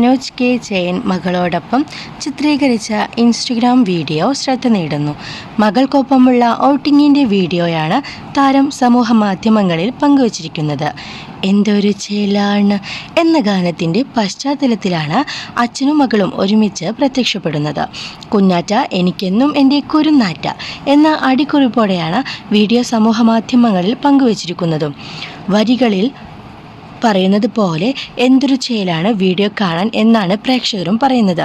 Manoj K. Jayan മകളോടൊപ്പം ചിത്രീകരിച്ച Instagram video ശ്രദ്ധ നേടുന്നു. മകൾക്കൊപ്പമുള്ള ഔട്ടിങ്ങിന്റെ വീഡിയോയാണ് താരം സമൂഹ മാധ്യമങ്ങളിൽ പങ്കുവച്ചിരിക്കുന്നത്. എന്തൊരു ചേലാണ് എന്ന ഗാനത്തിന്റെ പശ്ചാത്തലത്തിലാണ് അച്ഛനും മകളും ഒരുമിച്ച് പ്രത്യക്ഷപ്പെടുന്നത്. കുഞ്ഞാറ്റ എനിക്കെന്നും എന്റെ കുരുന്നാറ്റ എന്ന അടിക്കുറിപ്പോടെയാണ് വീഡിയോ സമൂഹ മാധ്യമങ്ങളിൽ പങ്കുവച്ചിരിക്കുന്നതും. വരികളിൽ പറയുന്നത് പോലെ എന്തൊരു ചേലാണ് വീഡിയോ കാണാൻ എന്നാണ് പ്രേക്ഷകരും പറയുന്നത്.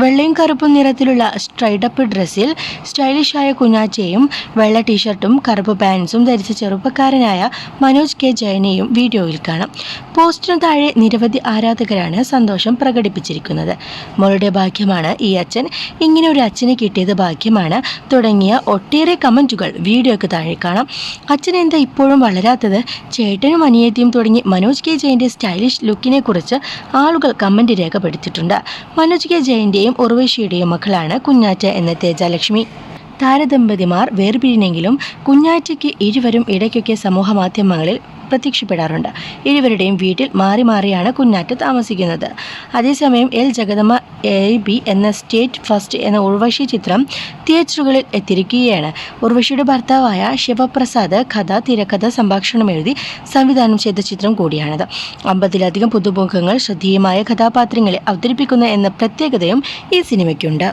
വെള്ളയും കറുപ്പും നിറത്തിലുള്ള സ്ട്രൈഡപ്പ് ഡ്രസ്സിൽ സ്റ്റൈലിഷായ കുഞ്ഞാച്ചയും വെള്ള ടീഷർട്ടും കറുപ്പ് പാൻസും ധരിച്ച ചെറുപ്പക്കാരനായ മനോജ് കെ ജയനെയും വീഡിയോയിൽ കാണാം. പോസ്റ്റിനു താഴെ നിരവധി ആരാധകരാണ് സന്തോഷം പ്രകടിപ്പിച്ചിരിക്കുന്നത്. മോളുടെ ഭാഗ്യമാണ് ഈ അച്ഛൻ. ഇങ്ങനെ ഒരു അച്ഛനെ കിട്ടിയത് ഭാഗ്യമാണ്. തുടങ്ങിയ ഒട്ടേറെ കമന്റുകൾ വീഡിയോയ്ക്ക് താഴെ കാണാം. അച്ഛൻ എന്താ ഇപ്പോഴും വളരാത്തത്? ചേട്ടനും അനിയത്തിയും തുടങ്ങി മനോജ് കെ ജയന്റെ സ്റ്റൈലിഷ് ലുക്കിനെ കുറിച്ച് ആളുകൾ കമന്റ് രേഖപ്പെടുത്തിയിട്ടുണ്ട്. മനോജ് കെ ജയന്റെയും ഉർവശിയുടെയും മക്കളാണ് കുഞ്ഞാറ്റ എന്ന തേജലക്ഷ്മി. താരദമ്പതിമാർ വേർപിരിഞ്ഞെങ്കിലും കുഞ്ഞാറ്റയ്ക്ക് ഇരുവരും ഇടയ്ക്കൊക്കെ സമൂഹ മാധ്യമങ്ങളിൽ പ്രത്യക്ഷപ്പെടാറുണ്ട്. ഇരുവരുടെയും വീട്ടിൽ മാറി മാറിയാണ് കുഞ്ഞാറ്റ താമസിക്കുന്നത്. അതേസമയം എൽ. ജഗദമ്മ എ. ബി എന്ന സ്റ്റേറ്റ് ഫസ്റ്റ് എന്ന ഉർവശി ചിത്രം തിയേറ്ററുകളിൽ എത്തിയിരിക്കുകയാണ്. ഉർവശിയുടെ ഭർത്താവായ ശിവപ്രസാദ് കഥ തിരക്കഥ സംഭാഷണം എഴുതി സംവിധാനം ചെയ്ത ചിത്രം കൂടിയാണിത്. അമ്പതിലധികം പുതുമുഖങ്ങൾ ശ്രദ്ധേയമായ കഥാപാത്രങ്ങളെ അവതരിപ്പിക്കുന്ന എന്ന പ്രത്യേകതയും ഈ സിനിമയ്ക്കുണ്ട്.